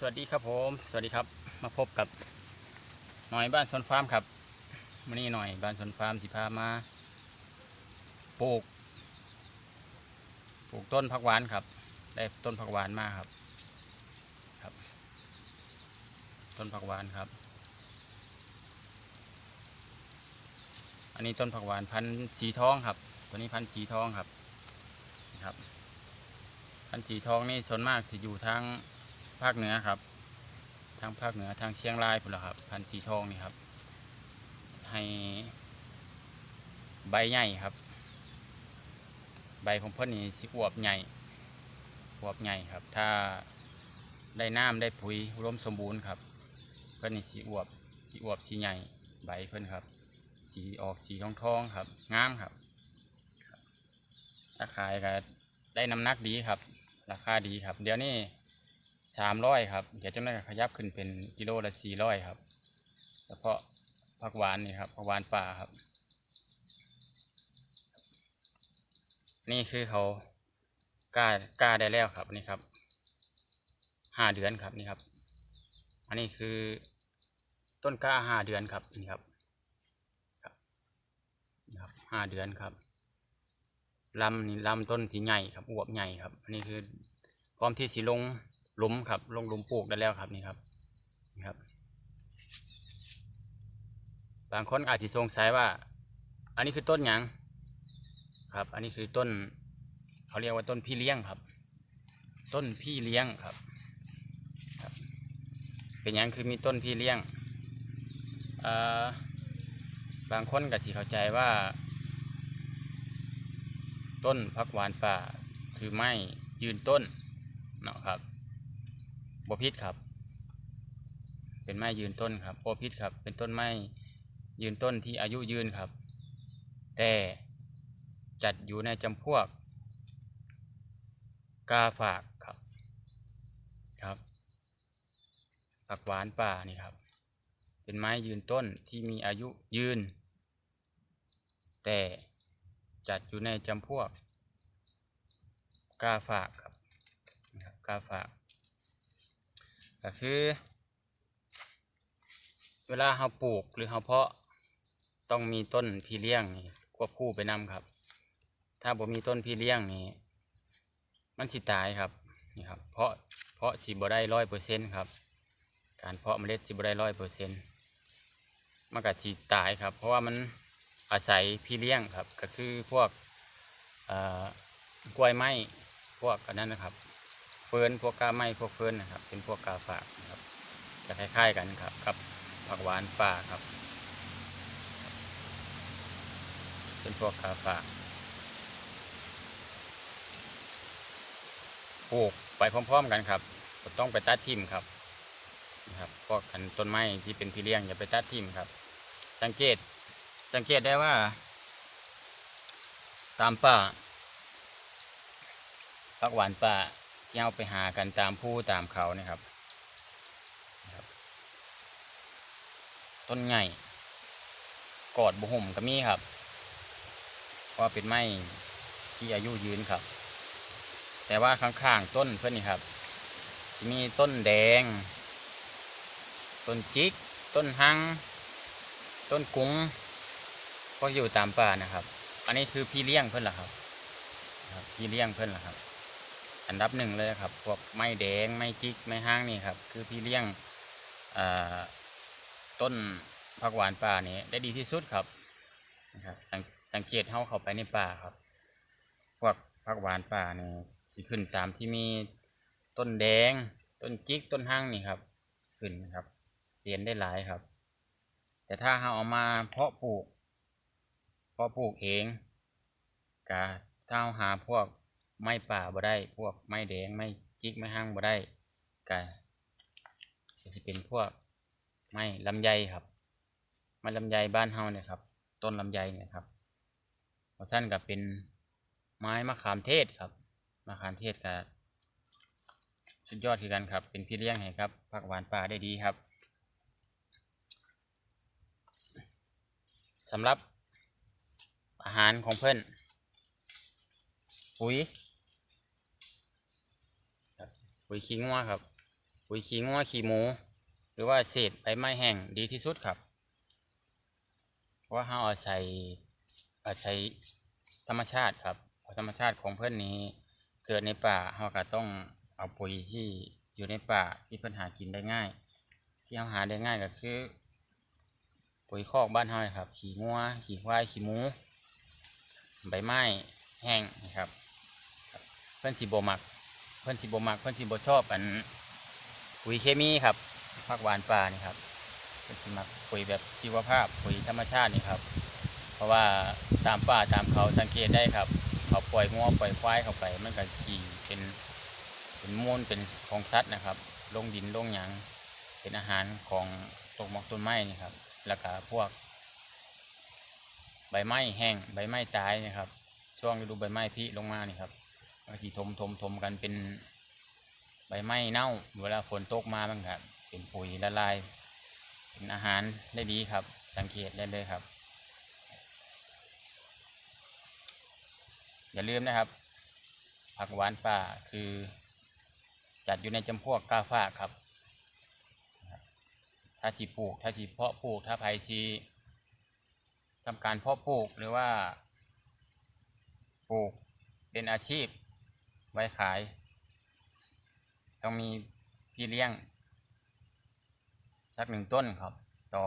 สวัสดีครับผม สวัสดีครับมาพบกับหน่อยบ้านสวนฟาร์มครับวันนี้หน่อยบ้านสวนฟาร์มสิพามาปลูกปลูกต้นผักหวานครับ ได้ต้นผักหวานมาครับครับ ต้นผักหวานครับ อันนี้ต้นผักหวานพันธุ์สีทองครับ ตัวนี้พันธุ์สีทองครับครับ พันธุ์สีทองนี่ส่วนมากจะอยู่ทาง ภาคเหนือครับ ทางภาคเหนือทางเชียงรายพุ่นละครับ พันธุ์สีทองนี่ครับ ให้ใบใหญ่ครับ ใบของเพิ่นนี่สิอวบใหญ่อวบใหญ่ครับ ถ้าได้น้ำได้ปุ๋ยอุดมสมบูรณ์ครับ เพิ่นนี่สีอวบสีอวบสีใหญ่ใบเพิ่นครับ สีออกสีทองทองครับงามครับครับถ้าขายก็ได้น้ำหนักดีครับ ราคาดีครับ เดี๋ยวนี้ สามร้อยครับเดี๋ยวจะได้ขยับขึ้นเป็นกิโลละสี่ร้อยครับเฉพาะผักหวานนี่ครับผักหวานป่าครับ นี่คือเขากล้ากล้าได้แล้วครับนี่ครับห้าเดือนครับนี่ครับ อันนี้คือต้นกล้าห้าเดือนครับนี่ครับครับนี่ครับห้าเดือนครับลำนี่ลำต้นสีใหญ่ครับอวบใหญ่ครับอันนี้คือพร้อมที่สีลง หลุมครับ ลงหลุมปลูกได้แล้วครับนี่ครับนี่ครับ บางคนอาจจะสงสัยว่า อันนี้คือต้นหยังครับ อันนี้คือต้นเขาเรียกว่าต้นพี่เลี้ยงครับ ต้นพี่เลี้ยงครับครับ เป็นหยังคือมีต้นพี่เลี้ยงบางคนก็สิเข้าใจว่า ต้นพักหวานป่าคือไม้ยืนต้นเนาะครับ บพิษครับ เป็นไม้ยืนต้นครับโบพิษครับ เป็นต้นไม้ยืนต้นที่อายุยืนครับ แต่จัดอยู่ในจำพวก กาฝากครับครับผักหวานป่านี่ครับ เป็นไม้ยืนต้นที่มีอายุยืน แต่จัดอยู่ในจำพวก กาฝากครับกาฝาก ก็คือ เวลาเราปลูกหรือเราเพาะต้องมีต้นพี่เลี้ยงนี่ควบคู่ไปนำครับ ถ้าบ่มีต้นพี่เลี้ยงนี่มันสิตายครับนี่ครับ เพาะเพาะสิบ่ได้ร้อยเปอร์เซ็นต์ครับ การเพาะเมล็ดสิบ่ได้ร้อยเปอร์เซ็นต์มันก็สิตายครับ เพราะว่ามันอาศัยพี่เลี้ยงครับ ก็คือพวกเอ่อกล้วยไม้พวกอันนั้นนะครับ ฟิร์นพวกกาไม้พวกเฟิร์นนะครับ เป็นพวกกาฝากครับจะคล้ายๆกันครับกับผักหวานป่าครับ เป็นพวกกาฝากปลูกไปพร้อมๆกันครับต้องไปตัดทิ่มครับนะครับพวกันต้นไม้ที่เป็นพี่เลี้ยงอย่าไปตัดทิ่มครับ สังเกตสังเกตได้ว่า ตามป่าผักหวานป่า ที่าไปหากันตามผู้ตามเขานี่ครับนะครับ ต้นใหญ่กอดบุห่มก็มีครับว่าเป็นไม้ที่อายุยืนครับ แต่ว่าข้างๆต้นเพื่อนนี่ครับมีต้นแดง ต้นจิก ต้นหัง ต้นกุ้งก็อยู่ตามป่านะครับ อันนี้คือพี่เลี้ยงเพื่อนล่ะครับครับพี่เลี้ยงเพื่อนล่ะครับ อันดับหนึ่งเลยครับ พวกไม้แดงไม้จิกไม้ห้างนี่ครับ คือพี่เลี้ยงต้นผักหวานป่านี่ได้ดีที่สุดครับนะครับสังสังเกตเข้าเข้าไปในป่าครับ พวกผักหวานป่านี่สิขึ้นตามที่มีต้นแดง ต้นจิกต้นห้างนี่ครับ ขึ้นครับเสียนได้หลายครับ แต่ถ้าเราเอามาเพาะปลูกเพาะปลูกเองกะถ้าเราหาพวก ไม้ป่าบ่ได้ พวกไม้แดงไม้จิกไม้ห้างบ่ได้ก็ก็สิเป็นพวกไม้ลำไยครับ ไม้ลำไยบ้านเฮาเนี่ยครับ ต้นลำไยเนี่ยครับพอสั้นกับเป็นไม้มะขามเทศครับ มะขามเทศก็สุดยอดคือกันครับ เป็นพี่เลี้ยงให้ครับผักหวานป่าได้ดีครับสำหรับอาหารของเพื่อนปุ๋ย ปุ๋ยขี้งัวครับ ปุ๋ยขี้งัวขี้หมู หรือว่าเศษใบไม้แห้งดีที่สุดครับ เพราะว่าเราอาศัยอาศัยธรรมชาติครับเพราะธรรมชาติของเพื่อนนี้เกิดในป่าเราก็ต้องเอาปุ๋ยที่อยู่ในป่าที่เพื่อนหากินได้ง่าย ที่เราหาได้ง่ายก็คือ ปุ๋ยคอกบ้านเราเนี่ยครับ ขี้งัวขี้ควายขี้หมู ใบไม้แห้งนะครับเพื่อนสีโบมัก พื่นสีโบมักเพื่นสีโบชอบอันปุ๋ยเคมีครับผักหวานป่านี่ครับเป็นสิมักปุ๋ยแบบชีวภาพปุ๋ยธรรมชาตินี่ครับ เพราะว่าตามป่าตามเขาสังเกตได้ครับ เขาปล่อยงัวปล่อยควายเข้าไป มันก็ขี่เป็นเป็นมูลเป็นของสัตว์นะครับ ลงดินลงหยังเป็นอาหารของตกหมอกต้นไม้นี่ครับ แล้วก็พวก ใบไม้แห้งใบไม้ตายนะครับ ช่วงฤดูใบไม้ผลิลงมานี่ครับ ก็สิทมทมทมกันเป็นใบไม้เน่า เวลาฝนตกมามันครับเป็นปุ๋ยละลาย เป็นอาหารได้ดีครับ สังเกตได้เลยครับ อย่าลืมนะครับ ผักหวานป่าคือจัดอยู่ในจำพวกกาฝากครับ ถ้าสีปลูก ถ้าสีเพาะปลูก ถ้าไผ่สีทำการเพาะปลูกหรือว่าปลูกเป็นอาชีพ ไว้ขาย ต้องมีพี่เลี้ยง สักหนึ่งต้นครับ ต่อ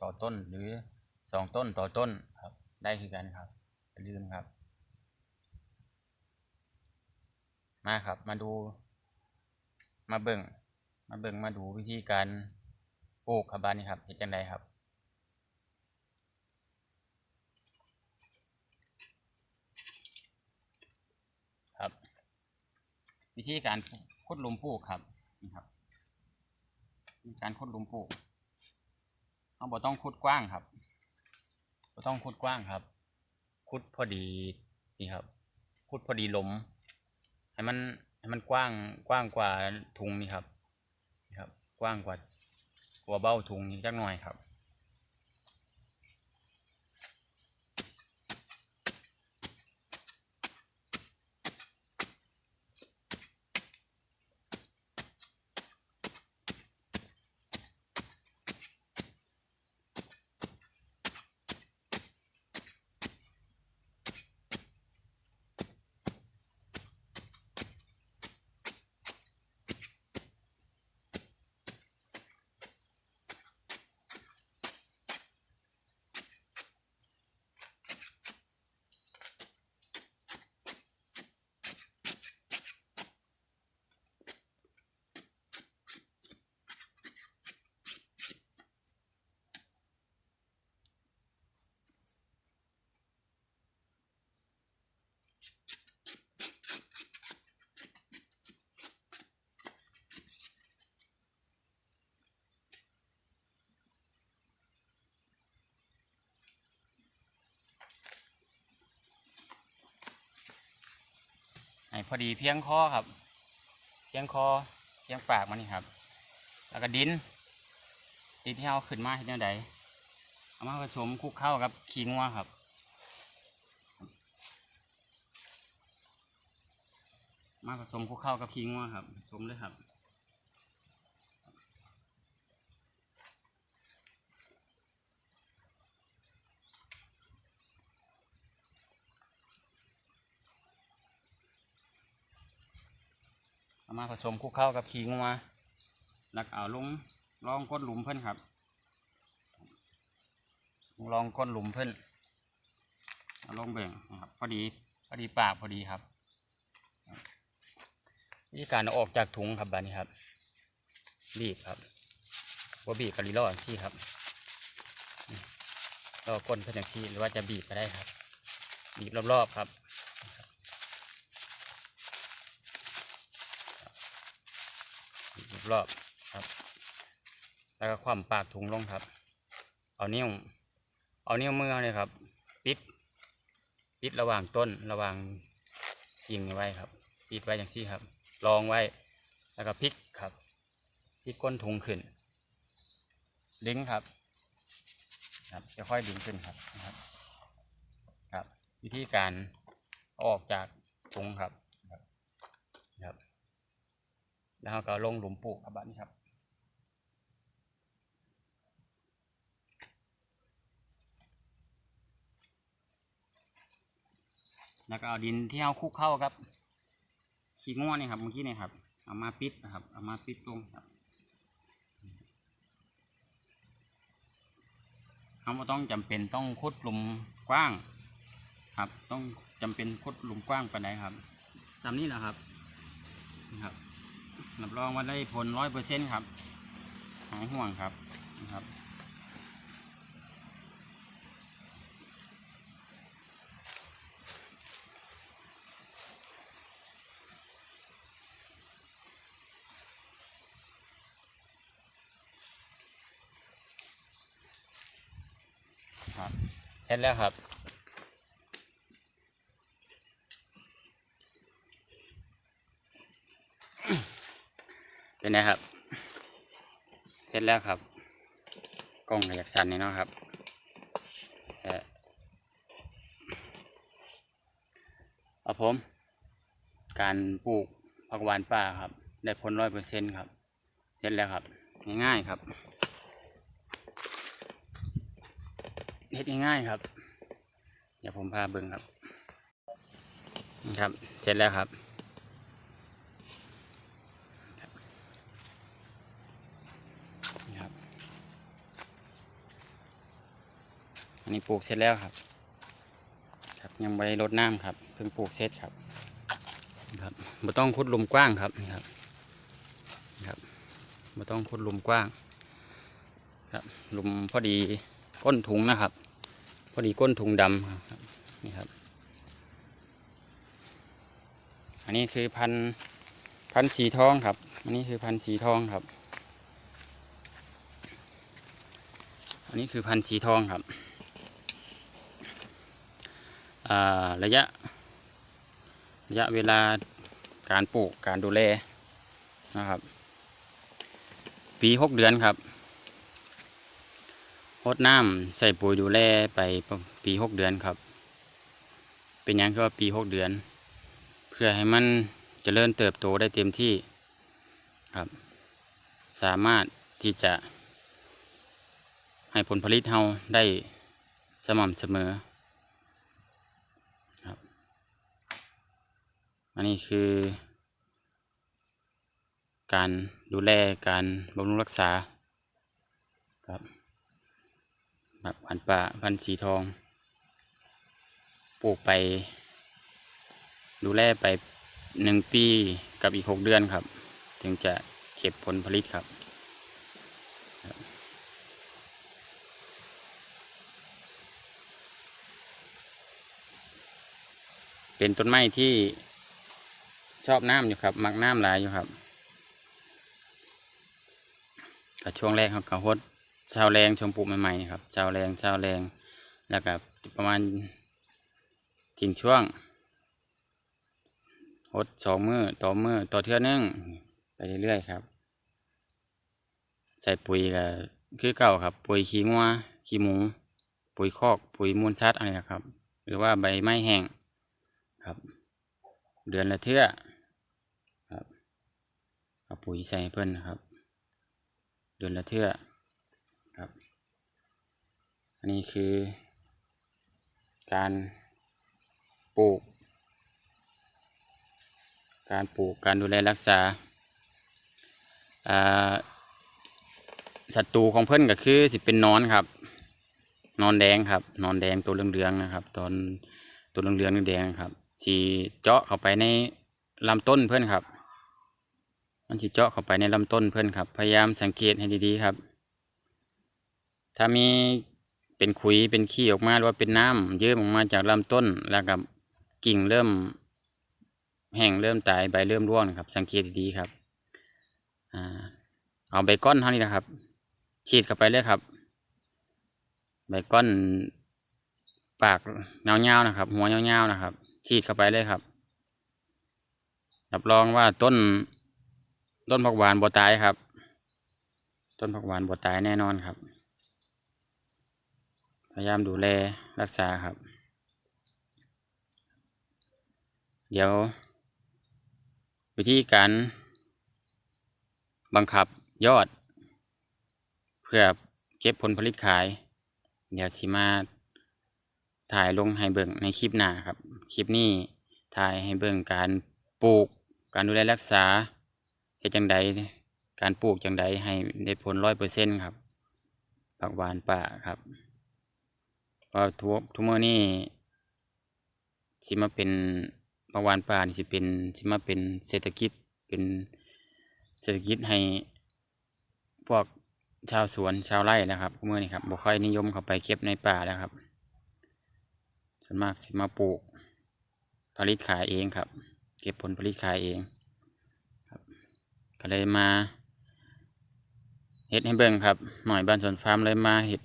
ต่อต้นหรือสองต้นต่อต้นครับ ได้คือกันครับอย่าลืมครับ มาครับมาดู มาเบิ่งมาเบิ่งมาดูวิธีการปลูกครับบ้านนี้ครับเห็นจังไดครับครับ วิธีการขุดหลุมปลูกครับนี่ครับการขุดหลุมปลูกเอาบ่ต้องขุดกว้างครับบ่ต้องขุดกว้างครับขุดพอดีนี่ครับขุดพอดีหลมให้มันให้มันกว้างกว้างกว่าถุงนี่ครับนี่ครับ กว้างกว่ากว่าเบ้าถุงนี้จักหน่อยครับ พอดีเพียงคอครับ เพียงคอเพียงปากมันนี่ครับ แล้วก็ดินดินที่เอาขึ้นมาเห็นยังไงเอามาผสมคลุกเข้ากับขี้งัวครับมาผสมคลุกเข้ากับขี้งัวครับผสมเลยครับ มาผสมคลุกเข้ากับขี้งัวแล้วก็เอาลงลองก้นหลุมเพิ่นครับ ลองก้นหลุมเพิ่นเองแบ่งนะครับพอดีพอดีปากพอดีครับวิธีการออกจากถุงครับบบนี้ครับ บีบครับว่าบีบกะลิลอดซี่ครับนี่ก็ก้นเพิ่นอย่างซี่หรือว่าจะบีบก็ได้ครับ บีบรอบๆครับ อีก รอบครับ แล้วก็คว่ำปากถุงลงครับ เอานิ้ว เอานิ้วมือเลยครับ ปิด ปิดระหว่างต้นระหว่างกิ่งไว้ครับ ปิดไว้อย่างซี่ครับ รองไว้ แล้วก็พลิกครับพลิกก้นถุงขึ้น ดึงครับ ครับ จะค่อยดึงขึ้นครับ ครับครับวิธีการเอาออกจากถุงครับครับครับ แล้วเราก็ลงหลุมปลูกครับบัดนี้ครับแล้วก็เอาดินที่เอาคุกเข้าครับ ขี้ง่วนี่ครับเมื่อกี้นี่ครับ เอามาปิดนะครับ เอามาปิดตรงครับเขาบ่ต้องจำเป็นต้องขุดหลุมกว้าง ครับ ต้องจำเป็นขุดหลุมกว้างไปานครับตามนี้แหละครับนี่ครับ รับรองว่าได้ผลร้อยเปอร์เซ็นต์ครับ หายห่วงครับนะครับ ครับ เสร็จแล้วครับ เป็นไงครับ เสร็จแล้วครับ กล้องอยากสั่นนี่เนาะครับเอาผม การปลูกผักหวานป่าครับ ได้ผลร้อยเปอร์เซ็นต์ครับ เสร็จแล้วครับ ง่ายๆครับเฮ็ดง่ายๆครับ เดี๋ยวผมพาเบิ่งครับนะครับ เสร็จแล้วครับนี่ครับ อันนี้ปลูกเสร็จแล้วครับ ครับยังไม่ได้รดน้ำครับเพิ่งปลูกเสร็จครับ ครับไม่ต้องขุดหลุมกว้างครับนี่ครับครับไม่ต้องขุดหลุมกว้าง ครับหลุมพอดีก้นถุงนะครับ พอดีก้นถุงดำครับนี่ครับ อันนี้คือพันธุ์พันธุ์สีทองครับ อันนี้คือพันธุ์สีทองครับ อันนี้คือพันธุ์สีทองครับ ระยะระยะเวลาการปลูกการดูแลนะครับ ปีหกเดือนครับรดน้ำใส่ปุ๋ยดูแลไปปีหกเดือนครับ เป็นหยังคือว่าปีหกเดือน เพื่อให้มันเจริญเติบโตได้เต็มที่ครับ สามารถที่จะให้ผลผลิตเราได้สม่ำเสมอครับ อันนี้คือ การดูแลการบำรุงรักษาครับแบบพันป่าพันสีทอง ปลูกไป ดูแลไปหนึ่งปีกับอีกหกเดือนครับ ถึงจะเก็บผลผลิตครับ เป็นต้นไม้ที่ ชอบน้ำอยู่ครับ มักน้ำหลายอยู่ครับก็ช่วงแรกเขาก็ฮดเช้าแรงชมปลูกใหม่ๆครับเช้าแรงเช้าแรงแล้วก็ประมาณทิ้งช่วงหดสองมือต่อมือต่อเทื่อนึงไปเรื่อยๆครับ ใส่ปุ๋ยก็คือเก่าครับ ปุ๋ยขี้งัวขี้หมู ปุ๋ยคอก ปุ๋ยมูลสัตว์อะไรนะครับ หรือว่าใบไม้แห้งครับ เดือนละเทื่อ เอาปุ๋ยใส่เพิ่นนะครับ เดือนละเทื่อครับ อันนี้คือการปลูก การปลูกการดูแลรักษาอ่าศัตรูของเพิ่อนก็คือสิเป็นนอนครับ นอนแดงครับ นอนแดงตัวเหลืองๆนะครับ ตอนตัวเหลืองๆแดงครับสีเจาะเข้าไปในลำต้นเพื่อนครับ มันสิเจาะเข้าไปในลำต้นเพื่อนครับ พยายามสังเกตให้ดีๆครับ ถ้ามีเป็นขุยเป็นขี้ออกมาหรือว่าเป็นน้ำเยิ้มออกมาจากลำต้นแล้วกับกิ่งเริ่ม แห้งเริ่มตายใบเริ่มร่วงครับ สังเกตดีๆครับอเอาใบก้อนเท่านี้นะครับ ฉีดเข้าไปเลยครับ ใบก้อนปากเงาๆนะครับ หัวเงาๆนะครับ ฉีดเข้าไปเลยครับรับรองว่าต้น ต้นผักหวานบ่ตายครับ ต้นผักหวานบ่ตายแน่นอนครับ พยายามดูแลรักษาครับ เดี๋ยว วิธีการบังคับยอด เพื่อเก็บผลผลิตขาย เดี๋ยวสิมาถ่ายลงให้เบิ่งในคลิปหน้าครับ คลิปนี้ถ่ายให้เบิ่งการปลูก การดูแลรักษา เฮ็ดจังใดการปลูกจังใดให้ได้ผลร้อยเปอร์เซ็นครับผักหวานป่าครับเพราะทุกทุกมื้อนี้สิมาเป็นผักหวานป่านี่สิเป็นสิมาเป็นเศรษฐกิจเป็นเศรษฐกิจให้พวกชาวสวนชาวไร่นะครับทุกมื้อนี้ครับบ่ค่อยนิยมเข้าไปเก็บในป่าแล้วครับ ส่วนมากสิมาปลูกผลิตขายเองครับ เก็บผลผลิตขายเอง ก็เลยมาเห็ดให้เบิ่งครับ หน่อยบ้านสวนฟาร์มเลยมาเห็ด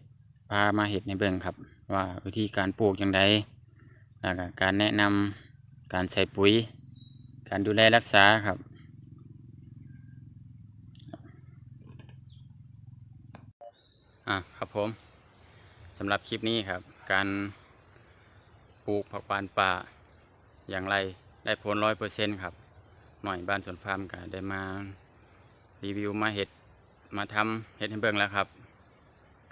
พามาเห็ดให้เบิ่งครับ ว่าวิธีการปลูกอย่างไรแล้วก็การแนะนำการใส่ปุ๋ย การดูแลรักษาครับอะครับผมสำหรับคลิปนี้ครับ การปลูกผักหวานป่าอย่างไรได้ผลร้อยเปอร์เซ็นครับหน่อยบ้านสวนฟาร์มก็ได้มา รีวิวมาเห็ดมาทำเห็ดให้เบิ่งแล้วครับ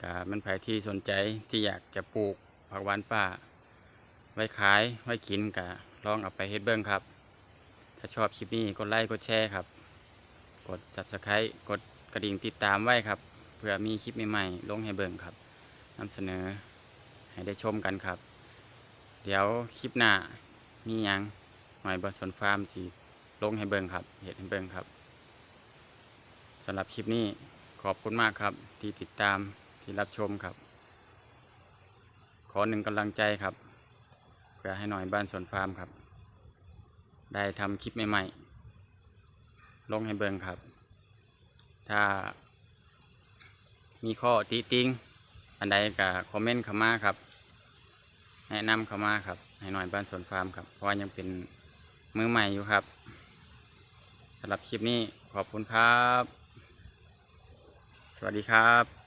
ก็มันใครที่สนใจที่อยากจะปลูกผักหวานป่า ไว้ขายไว้กินก็ลองเอาไปเห็ดเบิ่งครับ ถ้าชอบคลิปนี้กดไลค์กดแชร์ครับ กด subscribe กดกระดิ่งติดตามไว้ครับเพื่อมีคลิปใหม่ๆลงให้เบิ่งครับนำเสนอให้ได้ชมกันครับ เดี๋ยวคลิปหน้ามียังหน่อยบนสวนฟาร์มสิลงให้เบิ่งครับเห็ดให้เบิ่งครับ สำหรับคลิปนี้ขอบคุณมากครับ ที่ติดตามที่รับชมครับ ขอหนึ่งกำลังใจครับเพื่อให้หน่อยบ้านสวนฟาร์มครับ ได้ทำคลิปใหม่ๆ ลงให้เบิ่งครับ ถ้ามีข้อติติงอันใดก็คอมเมนต์เข้ามาครับ แนะนำเข้ามาครับ ให้หน่อยบ้านสวนฟาร์มครับ เพราะยังเป็นมือใหม่อยู่ครับสำหรับคลิปนี้ขอบคุณครับ สวัสดีครับ